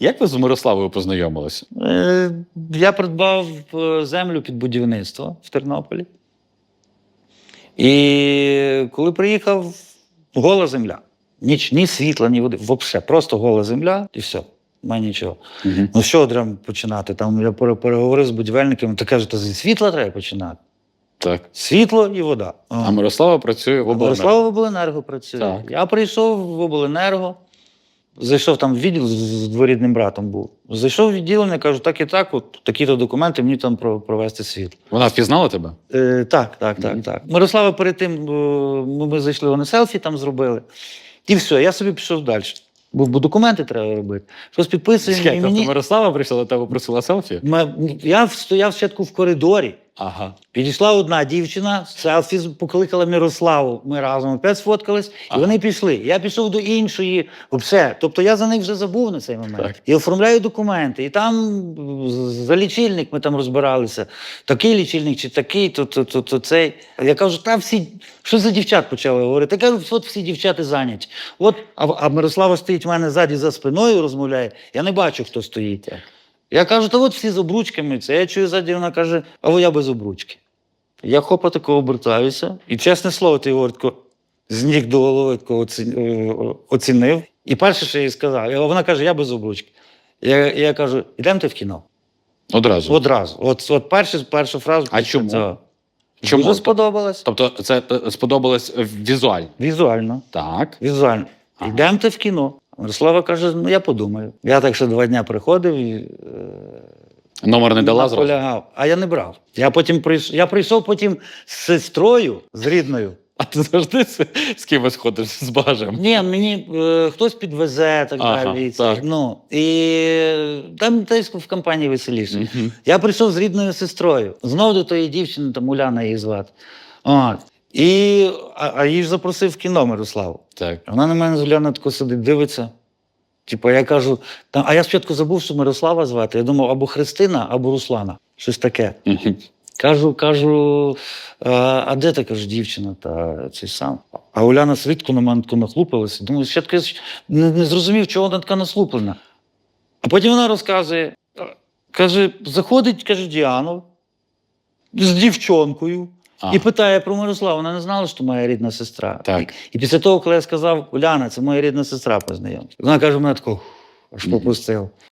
Як ви з Мирославою познайомилися? Е, Я придбав е, землю під будівництво в Тернополі. І коли приїхав, гола земля. Ніч, ні світла, ні води. Взагалі, просто гола земля і все. Немає нічого. Угу. Ну що треба починати? Там я переговорив з будівельниками, то кажуть, то зі світла треба починати. Так. Світло і вода. А Мирослава працює в обленерго. Мирослава в обленерго працює. Так. Я прийшов в обленерго, зайшов там в відділ з- дворідним братом був. Зайшов в відділення, кажу, так і так, от такі-то документи, мені там про- провести світло. Вона впізнала тебе? Е, так, так, так, так. Мирослава перед тим е, ми, ми зайшли, вони селфі там зробили. І все, я собі пішов далі. Бо, бо документи треба робити. Щось підписуємо. Чекай, і тобто. Мирослава прийшла до тебе, просила селфі? Я стояв спочатку в коридорі. Ага. Підійшла одна дівчина, селфі покликала Мирославу. Ми разом опять сфоткались, і вони пішли. Я пішов до іншої. Все. Тобто я за них вже забув на цей момент. Так. І оформляю документи. І там за лічильник ми там розбиралися. Такий лічильник чи такий, то, то, то, то цей. Я кажу, та всі, що за дівчат почали говорити? Я кажу, от всі дівчата зайняті. От, а, а Мирослава стоїть в мене ззаді за спиною, розмовляє. Я не бачу, хто стоїть. Я кажу, та от всі з обручками. Це я чую ззаді, вона каже, а я без обручки. Я хопа такого обертаюся. І чесне слово, ти тако з ніг до голови тако е, оцінив. І перше, що я їй сказав, я- вона каже, я без обручки. Я, я кажу, йдемте в кіно. Одразу. Одразу. От, от першу, першу фразу. А чому? цього. Чому? Дуже сподобалось. Тобто це е, сподобалось е, візуально. Візуально. Так. Візуально. Ага. Йдемте в кіно. Мирослава каже, ну я подумаю. Я так ще два дня приходив і е, Номер не дала зразу. А я не брав. Я потім прийшов, я прийшов потім з сестрою, з рідною. А ти завжди з, з кимось ходиш з багажем? Ні, мені е, хтось підвезе так Ага, далі. Так. Ну, і е, там десь в компанії веселіше. Мгм. Я прийшов з рідною сестрою. Знову до тої дівчини, там Уляна її звати. От. І, а, а її ж запросив в кіно Мирославу. Так. Вона на мене з Уляна тако сидить, дивиться. Типу, я кажу, там, а я спочатку забув, що Мирослава звати. Я думав, або Христина, або Руслана. Щось таке. Кажу, кажу, а, де та кажу, дівчина та цей сам? А Уляна свідку на мене нахлупилася. Думаю, я не, не зрозумів, чого вона така наслуплена. А потім вона розказує, каже, заходить, каже, Діану з дівчонкою А, і питає про Мирославу. Вона не знала, що моя рідна сестра. Так. І після того, коли я сказав, Уляна, це моя рідна сестра познайомилася. Вона каже, мене тако аж попустив.